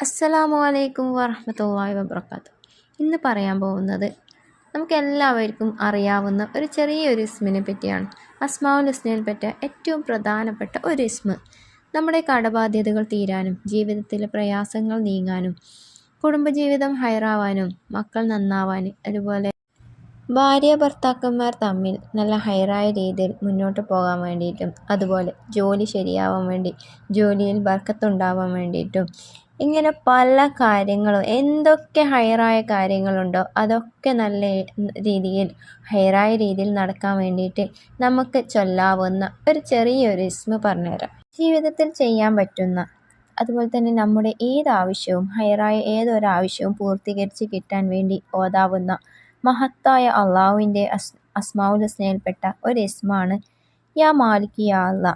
അസ്സലാമു അലൈക്കും വറഹമത്തല്ലാഹി വബർക്കാത്തു ഇന്ന് പറയാൻ പോകുന്നത് നമുക്ക് എല്ലാവർക്കും അറിയാവുന്ന ഒരു ചെറിയൊരു ഇസ്മിനെ പറ്റിയാണ്. അസ്മാവുൽ ഇസ്മിനെ പറ്റ ഏറ്റവും പ്രധാനപ്പെട്ട ഒരു ഇസ്മ. നമ്മുടെ കടബാധ്യതകൾ തീരാനും ജീവിതത്തിലെ പ്രയാസങ്ങൾ നീങ്ങാനും കുടുംബജീവിതം ഹയറാവാനും മക്കൾ നന്നാവാനും അതുപോലെ ഭാര്യ ഭർത്താക്കന്മാർ തമ്മിൽ നല്ല ഹയറായ രീതിയിൽ മുന്നോട്ട് പോകാൻ വേണ്ടിയിട്ടും അതുപോലെ ജോലി ശരിയാവാൻ വേണ്ടി ജോലിയിൽ ബർക്കത്തുണ്ടാവാൻ വേണ്ടിയിട്ടും ഇങ്ങനെ പല കാര്യങ്ങളും എന്തൊക്കെ ഹയറായ കാര്യങ്ങളുണ്ടോ അതൊക്കെ നല്ല രീതിയിൽ ഹയറായ രീതിയിൽ നടക്കാൻ വേണ്ടിയിട്ട് നമുക്ക് ചൊല്ലാവുന്ന ഒരു ചെറിയൊരു ഇസ്മ പറഞ്ഞുതരാം. ജീവിതത്തിൽ ചെയ്യാൻ പറ്റുന്ന അതുപോലെ തന്നെ നമ്മുടെ ഏതാവശ്യവും ഹയറായ ഏതൊരാവശ്യവും പൂർത്തീകരിച്ച് കിട്ടാൻ വേണ്ടി ഓതാവുന്ന മഹത്തായ അള്ളാഹുവിന്റെ അസ് അസ്മാവുൽ ഹുസ്നയിൽപ്പെട്ട ഒരു ഇസ്മാണ് യാ മാലിക് യാ അള്ളാ.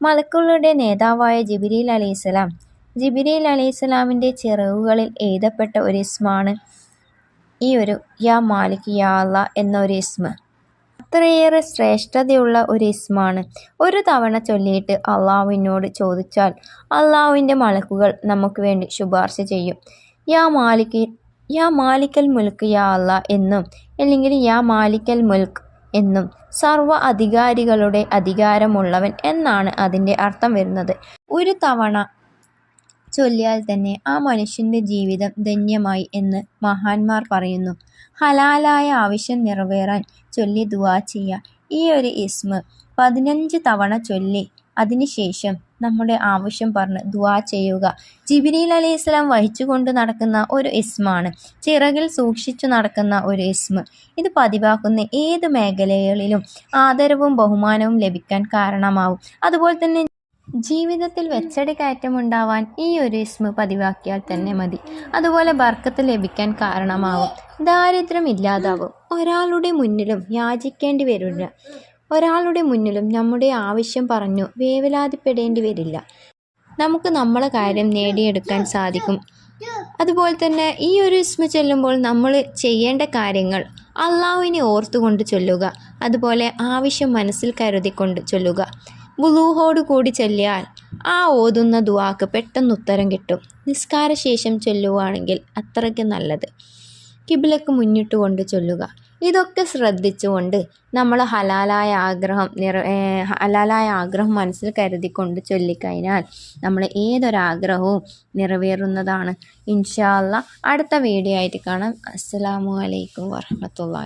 മലക്കുകളുടെ നേതാവായ ജിബിരിൽ അലൈഹിസ്സലാം ജിബിരിൽ അലൈഹിസ്സലാമിന്റെ ചിറകുകളിൽ എഴുതപ്പെട്ട ഒരു ഇസ്മാണ്. ഈ ഒരു യാ മാലിക് യാ അല്ല എന്ന ഒരു ഇസ്മ. അത്രയേറെ ശ്രേഷ്ഠതയുള്ള ഒരു ഇസ്മാണ്. ഒരു തവണ ചൊല്ലിയിട്ട് അള്ളാഹുവിനോട് ചോദിച്ചാൽ അള്ളാഹുവിന്റെ മലക്കുകൾ നമുക്ക് വേണ്ടി ശുപാർശ ചെയ്യും. യാ മാലിക് യാ മാലിക്കൽ മുൽക്ക് യാ അല്ല എന്നും അല്ലെങ്കിൽ യാ മാലിക്കൽ മുൽക്ക് എന്നും സർവ അധികാരികളുടെ അധികാരമുള്ളവൻ എന്നാണ് അതിന്റെ അർത്ഥം വരുന്നത്. ഒരു തവണ ചൊല്ലിയാൽ തന്നെ ആ മനുഷ്യന്റെ ജീവിതം ധന്യമായി എന്ന് മഹാന്മാർ പറയുന്നു. ഹലാലായ ആവശ്യം നിറവേറാൻ ചൊല്ലി ദുവാ ചെയ്യുക. ഈ ഒരു ഇസ്മ പതിനഞ്ച് തവണ ചൊല്ലി അതിനുശേഷം നമ്മുടെ ആവശ്യം പറഞ്ഞ് ദുവാ ചെയ്യുക. ജിബിരിൽ അലൈഹി ഇസ്ലാം വഹിച്ചുകൊണ്ട് നടക്കുന്ന ഒരു ഇസ്മാണ് ചിറകിൽ സൂക്ഷിച്ചു നടക്കുന്ന ഒരു ഇസ്മ. ഇത് പതിവാക്കുന്ന ഏത് മേഖലകളിലും ആദരവും ബഹുമാനവും ലഭിക്കാൻ കാരണമാവും. അതുപോലെ തന്നെ ജീവിതത്തിൽ വെച്ചടി കയറ്റമുണ്ടാവാൻ ഈ ഒരു ഇസ്മ പതിവാക്കിയാൽ തന്നെ മതി. അതുപോലെ ബർക്കത്ത് ലഭിക്കാൻ കാരണമാവും. ദാരിദ്ര്യം ഇല്ലാതാവും. ഒരാളുടെ മുന്നിലും യാചിക്കേണ്ടി വരില്ല. ഒരാളുടെ മുന്നിലും നമ്മുടെ ആവശ്യം പറഞ്ഞു വേവലാതിപ്പെടേണ്ടി വരില്ല. നമുക്ക് നമ്മളെ കാര്യം നേടിയെടുക്കാൻ സാധിക്കും. അതുപോലെ തന്നെ ഈ ഒരു ഇസ്മ ചൊല്ലുമ്പോൾ നമ്മൾ ചെയ്യേണ്ട കാര്യങ്ങൾ അള്ളാഹുവിനെ ഓർത്തുകൊണ്ട് ചൊല്ലുക. അതുപോലെ ആവശ്യം മനസ്സിൽ കരുതിക്കൊണ്ട് ചൊല്ലുക. വുളൂഹോട് കൂടി ചൊല്ലിയാൽ ആ ഓതുന്ന ദുവാക്ക് പെട്ടെന്ന് ഉത്തരം കിട്ടും. നിസ്കാരശേഷം ചൊല്ലുവാണെങ്കിൽ അത്രയ്ക്ക് നല്ലത്. കിബിലക്ക് മുന്നിട്ട് കൊണ്ട് ചൊല്ലുക. ഇതൊക്കെ ശ്രദ്ധിച്ചുകൊണ്ട് നമ്മൾ ഹലാലായ ആഗ്രഹം നിറ ഹലാലായ ആഗ്രഹം മനസ്സിൽ കരുതിക്കൊണ്ട് ചൊല്ലിക്കഴിഞ്ഞാൽ നമ്മൾ ഏതൊരാഗ്രഹവും നിറവേറുന്നതാണ്. ഇൻഷാല്ല അടുത്ത വീഡിയോ ആയിട്ട് കാണാം. അസ്സാം വലൈക്കും വാഹമത്തല്ലാ